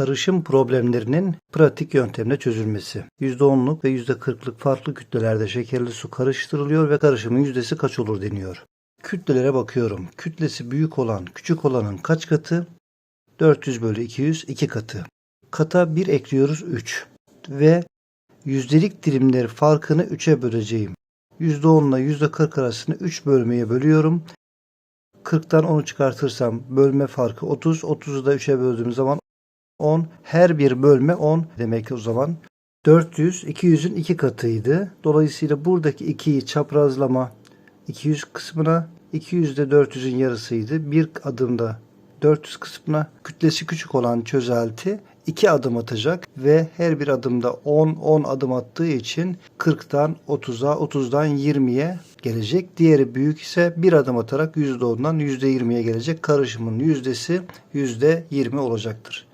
Karışım problemlerinin pratik yöntemle çözülmesi. %10'luk ve %40'lık farklı kütlelerde şekerli su karıştırılıyor ve karışımın yüzdesi kaç olur deniyor. Kütlelere bakıyorum. Kütlesi büyük olan küçük olanın kaç katı? 400 bölü 200 2 katı. Kata 1 ekliyoruz 3 ve yüzdelik dilimleri farkını 3'e böleceğim. %10 ile %40 arasını 3 bölmeye bölüyorum. 40'tan 10'u çıkartırsam bölme farkı 30. 30'u da 3'e böldüğüm zaman 10. Her bir bölme 10 demek o zaman 400 200'ün 2 katıydı. Dolayısıyla buradaki 2'yi çaprazlama 200 kısmına 200 de 400'ün yarısıydı. Bir adımda 400 kısmına kütlesi küçük olan çözelti 2 adım atacak ve her bir adımda 10 10 adım attığı için 40'tan 30'a 30'dan 20'ye gelecek. Diğeri büyük ise bir adım atarak %10'dan %20'ye gelecek. Karışımın yüzdesi %20 olacaktır.